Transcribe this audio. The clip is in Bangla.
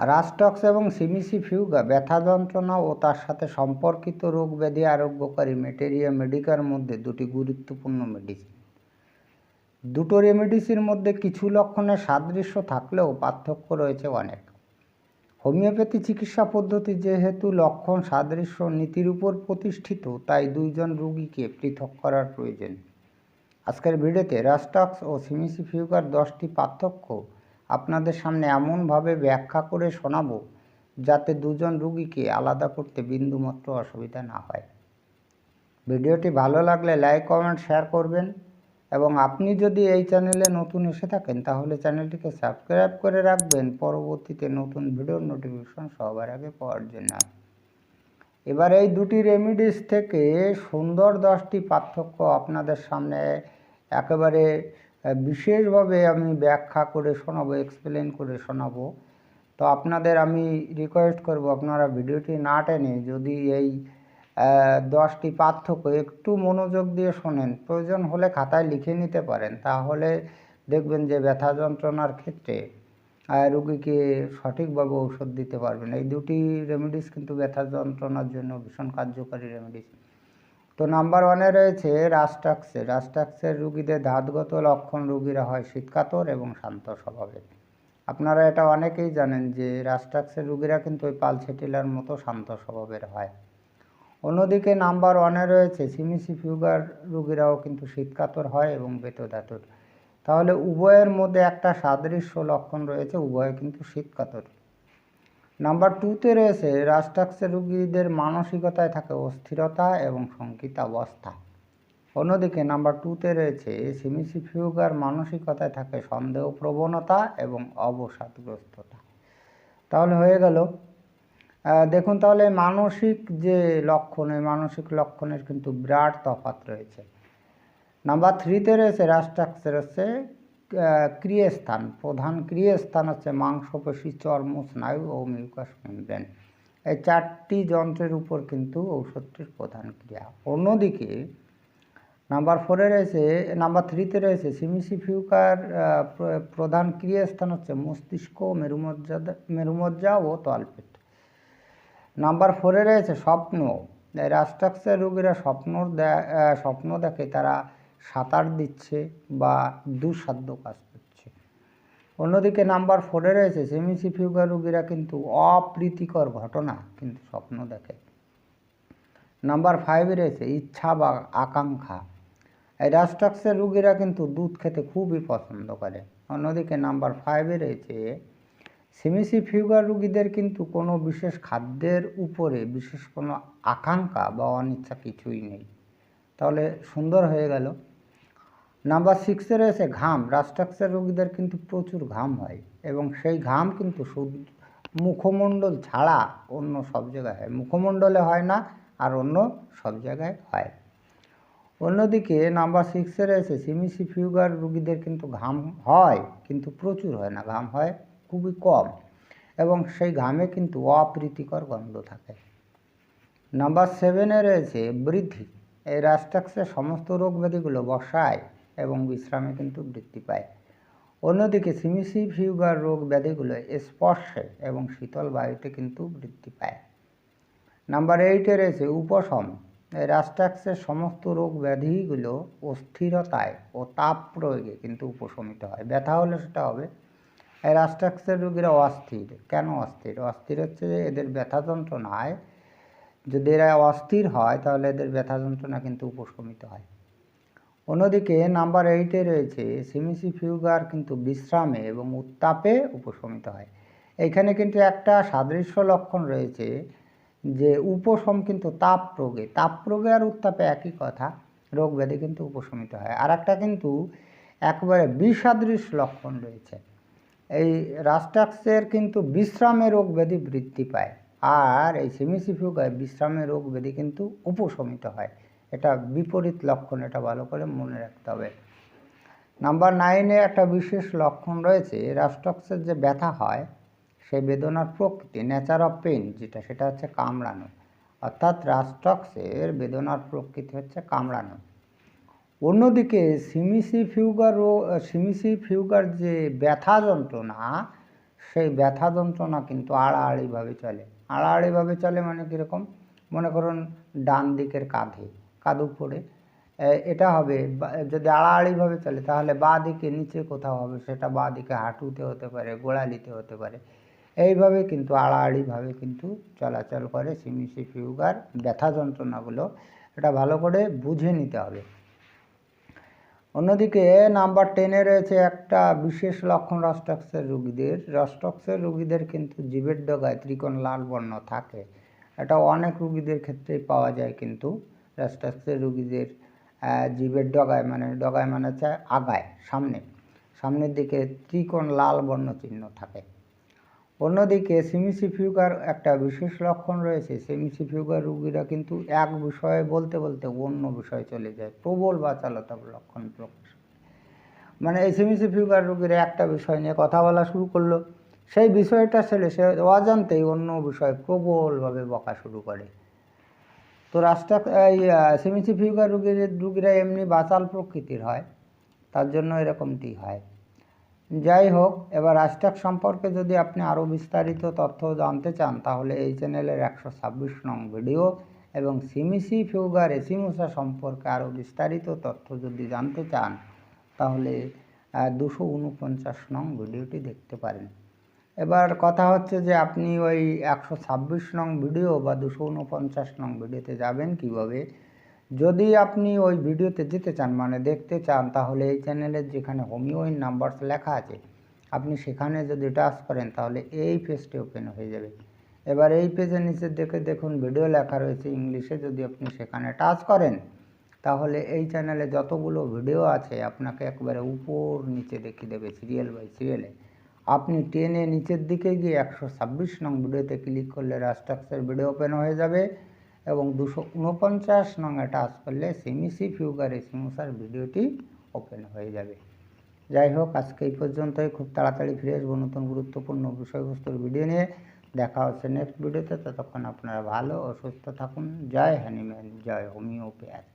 রাস্টক্স এবং সিমিসি ফিউগা ব্যথা যন্ত্রণা ও তার সাথে সম্পর্কিত রোগ ব্যাধি আরোগ্যকারী মেটেরিয়া মেডিকার মধ্যে দুটি গুরুত্বপূর্ণ মেডিসিন দুটো রেমেডিসির মধ্যে কিছু লক্ষণের সাদৃশ্য থাকলেও পার্থক্য রয়েছে অনেক। হোমিওপ্যাথি চিকিৎসা পদ্ধতি যেহেতু লক্ষণ, সাদৃশ্য নীতির উপর প্রতিষ্ঠিত, তাই দুইজন রোগীকে পৃথক করার প্রয়োজন। আজকের ভিডিওতে রাস্টক্স ও সিমিসি ফিউগার দশটি পার্থক্য আপনাদের সামনে এমনভাবে ব্যাখ্যা করে শোনাবো যাতে দুজন রুগীকে আলাদা করতে বিন্দুমাত্র অসুবিধা না হয়। ভিডিওটি ভালো লাগলে লাইক কমেন্ট শেয়ার করবেন এবং আপনি যদি এই চ্যানেলে নতুন এসে থাকেন তাহলে চ্যানেলটিকে সাবস্ক্রাইব করে রাখবেন। পরবর্তীতে নতুন ভিডিওর নোটিফিকেশন সবার আগে পাওয়ার জন্য। এবার এই দুটি রেমিডিস থেকে সুন্দর দশটি পার্থক্য আপনাদের সামনে একেবারে বিশেষভাবে আমি ব্যাখ্যা করে শোনাবো এক্সপ্লেন করে শোনাবো। তো আপনাদের আমি রিকোয়েস্ট করব, আপনারা ভিডিওটি না টেনে যদি এই দশটি পার্থক্য একটু মনোযোগ দিয়ে শোনেন, প্রয়োজন হলে খাতায় লিখে নিতে পারেন, তাহলে দেখবেন যে ব্যথা যন্ত্রণার ক্ষেত্রে রোগীকে সঠিকভাবে ঔষধ দিতে পারবেন। এই দুটি রেমেডিস কিন্তু ব্যথা যন্ত্রণার জন্য ভীষণ কার্যকারী রেমেডিস তো নাম্বার ওয়ানে রয়েছে রাস্টাক্সে রাস্টাক্সের রুগীদের ধাতগত লক্ষণ রুগীরা হয় শীতকাতর এবং শান্ত স্বভাবের। আপনারা এটা অনেকেই জানেন যে রাস্টাক্সের রুগীরা কিন্তু ওই পালসেটিলার মতো শান্ত স্বভাবের হয়। অন্যদিকে নাম্বার ওয়ানে রয়েছে সিমিসি ফিউগার রুগীরাও কিন্তু শীতকাতর হয় এবং বেতধাতুর। তাহলে উভয়ের মধ্যে একটা সাদৃশ্য লক্ষণ রয়েছে, উভয় কিন্তু শীতকাতর। নাম্বার টুতে রয়েছে রাস্টাক্সের রুগীদের মানসিকতায় থাকে অস্থিরতা এবং শঙ্কিত অবস্থা অন্যদিকে নাম্বার টুতে রয়েছে সিমিসি ফিউগার মানসিকতায় থাকে সন্দেহ প্রবণতা এবং অবসাদগ্রস্ততা। তাহলে হয়ে গেল। দেখুন তাহলে মানসিক যে লক্ষণ, এই মানসিক লক্ষণের কিন্তু বিরাট তফাৎ রয়েছে। নাম্বার থ্রিতে রয়েছে রাস্ট্রাকচার হচ্ছে ক্রিয়াস্থান। প্রধান ক্রিয়াস্থান হচ্ছে মাংসপেশি চর্ম স্নায়ু ও মিউকাস মেমব্রেন। এই চারটি যন্ত্রের উপর কিন্তু ঔষধটির প্রধান ক্রিয়া। অন্যদিকে, নাম্বার ফোরে রয়েছে, নাম্বার থ্রিতে রয়েছে সিমিসি ফিউকার প্রধান ক্রিয়াস্থান হচ্ছে মস্তিষ্ক মেরুমজ্জা মেরুমজ্জা ও তলপেট। নাম্বার ফোরে রয়েছে স্বপ্ন। এই রাস্ট্রাক্সের রোগীরা স্বপ্ন স্বপ্ন দেখে, তারা সাঁতার দিচ্ছে বা দুঃসাধ্য কাজ করছে। অন্যদিকে নাম্বার ফোরে রয়েছে, সেমিসি ফিউগার রোগীরা কিন্তু অপ্রীতিকর ঘটনা কিন্তু স্বপ্ন দেখে। নাম্বার ফাইভে রয়েছে, ইচ্ছা বা আকাঙ্ক্ষা। এই রোগীরা কিন্তু দুধ খেতে খুবই পছন্দ করে। অন্যদিকে নাম্বার ফাইভে রয়েছে, সিমিসি ফিউগার রুগীদের কিন্তু কোনো বিশেষ খাদ্যের উপরে বিশেষ কোনো আকাঙ্ক্ষা বা অনিচ্ছা কিছুই নেই। তাহলে সুন্দর হয়ে গেল। নাম্বার সিক্সে রয়েছে ঘাম। রাস্ট্রাক্সের রোগীদের কিন্তু প্রচুর ঘাম হয় এবং সেই ঘাম কিন্তু মুখমণ্ডল ছাড়া অন্য সব জায়গায় হয়। মুখমণ্ডলে হয় না, আর অন্য সব জায়গায় হয়। অন্যদিকে নাম্বার সিক্সে রয়েছে সিমিসি ফিউগার রুগীদের কিন্তু ঘাম হয়, কিন্তু প্রচুর হয় না। ঘাম হয় খুবই কম এবং সেই ঘামে কিন্তু অপ্রীতিকর গন্ধ থাকে। নাম্বার সেভেনে রয়েছে বৃদ্ধি। এই রাস্ট্রাক্সের সমস্ত রোগ ব্যাধিগুলো বসায় এবং বিশ্রামে কিন্তু বৃদ্ধি পায়। অন্যদিকে সিমিসি ফিউগার রোগ ব্যাধিগুলো স্পর্শে এবং শীতল বায়ুতে কিন্তু বৃদ্ধি পায়। নাম্বার এইটে রয়েছে উপশম। এই রাস্ট্রাক্সের সমস্ত রোগ ব্যাধিগুলো অস্থিরতায় ও তাপ প্রয়োগে কিন্তু উপশমিত হয়। ব্যথা হলে সেটা হবে। এই রাস্ট্রাক্সের রোগীরা অস্থির। কেন অস্থির? অস্থির হচ্ছে যে এদের ব্যথা যন্ত্রণায় যদি এরা অস্থির হয় তাহলে এদের ব্যথা যন্ত্রণা কিন্তু উপশমিত হয়। অন্যদিকে নাম্বার এইটে রয়েছে সিমিসি ফিউগার কিন্তু বিশ্রামে এবং উত্তাপে উপশমিত হয়। এইখানে কিন্তু একটা সাদৃশ্য লক্ষণ রয়েছে যে উপশম কিন্তু তাপ রোগে তাপ রোগে আর উত্তাপে একই কথা, রোগ ব্যাধি কিন্তু উপশমিত হয়। আর একটা কিন্তু একবারে বিসাদৃশ লক্ষণ রয়েছে। এই রাস্টাক্সের কিন্তু বিশ্রামে রোগ ব্যাধি বৃদ্ধি পায় আর এই সেমিসিফিউগায় বিশ্রামে রোগ ব্যাধি কিন্তু উপশমিত হয়। এটা বিপরীত লক্ষণ, এটা ভালো করে মনে রাখতে হবে। নাম্বার নাইনে একটা বিশেষ লক্ষণ রয়েছে রাস্টক্সের যে ব্যথা হয়, সেই বেদনার প্রকৃতি, নেচার অফ পেন যেটা, সেটা হচ্ছে কামড়ানো। অর্থাৎ রাস্টক্সের বেদনার প্রকৃতি হচ্ছে কামড়ানো। অন্যদিকে সিমিসি ফিউগার ও সিমিসি ফিউগার যে ব্যথা যন্ত্রণা, সেই ব্যথা যন্ত্রণা কিন্তু আড়াআড়িভাবে চলে। আড়াআড়িভাবে চলে মানে কীরকম? মনে করুন ডান দিকের কাঁধে। কাঁধ উপরে এটা হবে যদি আড়াআড়িভাবে চলে, তাহলে বাঁ দিকে নিচে কোথাও হবে, সেটা বাঁ দিকে হাঁটুতে হতে পারে, গোড়ালিতে হতে পারে। এইভাবে কিন্তু আড়াআড়িভাবে কিন্তু চলাচল করে সিমিসি ফিউগার ব্যথা যন্ত্রণাগুলো। এটা ভালো করে বুঝে নিতে হবে। অন্যদিকে নাম্বার টেনে রয়েছে একটা বিশেষ লক্ষণ রস্টক্সের রুগীদের। রস্টক্সের রুগীদের কিন্তু জীবের ডগায় ত্রিকোণ লাল বর্ণ থাকে। এটা অনেক রুগীদের ক্ষেত্রেই পাওয়া যায় কিন্তু। রস্টক্সের রুগীদের জীবের ডগায় মানে ডগায় মানে হচ্ছে আগায়, সামনে। সামনের দিকে ত্রিকোণ লাল বর্ণ চিহ্ন থাকে। অন্যদিকে সিমিসিফিউগার একটা বিশেষ লক্ষণ রয়েছে। সিমিসিফিউগার রুগীরা কিন্তু এক বিষয়ে বলতে বলতে অন্য বিষয়ে চলে যায়। প্রবল বাচালতা লক্ষণ প্রকাশ মানে এই সিমিসিফিউগার রুগীরা একটা বিষয় নিয়ে কথা বলা শুরু করল। সেই বিষয়টা ছেলে সে অজান্তেই অন্য বিষয়ে প্রবলভাবে বকা শুরু করে। তো রাস্তা, এই সিমিসিফিউগার রুগীর রুগীরা এমনি বাচাল প্রকৃতির হয়, তার জন্য এরকমটি হয়। যাই হোক, এবার হ্যাশট্যাগ সম্পর্কে যদি আপনি আরও বিস্তারিত তথ্য জানতে চান, তাহলে এই চ্যানেলের একশো ছাব্বিশ নং ভিডিও এবং সিমিসি ফিউগার এসিমুসা সম্পর্কে আরও বিস্তারিত তথ্য যদি জানতে চান, তাহলে দুশো উনপঞ্চাশ নং ভিডিওটি দেখতে পারেন। এবার কথা হচ্ছে যে আপনি ওই একশো ছাব্বিশ নং ভিডিও বা দুশো উনপঞ্চাশ নং ভিডিওতে যাবেন কীভাবে? যদি আপনি ওই ভিডিওতে যেতে চান মানে দেখতে চান, তাহলে এই চ্যানেলের যেখানে হোমিও ইন নাম্বারস লেখা আছে, আপনি সেখানে যদি টাচ করেন, তাহলে এই পেজটি ওপেন হয়ে যাবে। এবার এই পেজের নিচের দিকে দেখুন ভিডিও লেখা রয়েছে ইংলিশে, যদি আপনি সেখানে টাচ করেন, তাহলে এই চ্যানেলে যতগুলো ভিডিও আছে, আপনাকে একবারে উপর নিচে দেখিয়ে দেবে সিরিয়াল বাই সিরিয়ালে আপনি টেনে নিচের দিকে গিয়ে একশো ছাব্বিশ নং ভিডিওতে ক্লিক করলে রাস্ট্রাক্সের ভিডিও ওপেন হয়ে যাবে এবং দুশো উনপঞ্চাশ নংয়ে টাচ করলে সিমিসি ফিউগারে এসিমুসার ভিডিওটি ওপেন হয়ে যাবে। যাই হোক, আজকে এই পর্যন্তই। খুব তাড়াতাড়ি ফিরে আসব নতুন গুরুত্বপূর্ণ বিষয়বস্তুর ভিডিও নিয়ে। দেখা হচ্ছে নেক্সট ভিডিওতে ততক্ষণ আপনারা ভালো ও সুস্থ থাকুন। জয় হ্যানিম্যান জয় হোমিওপ্যাথ।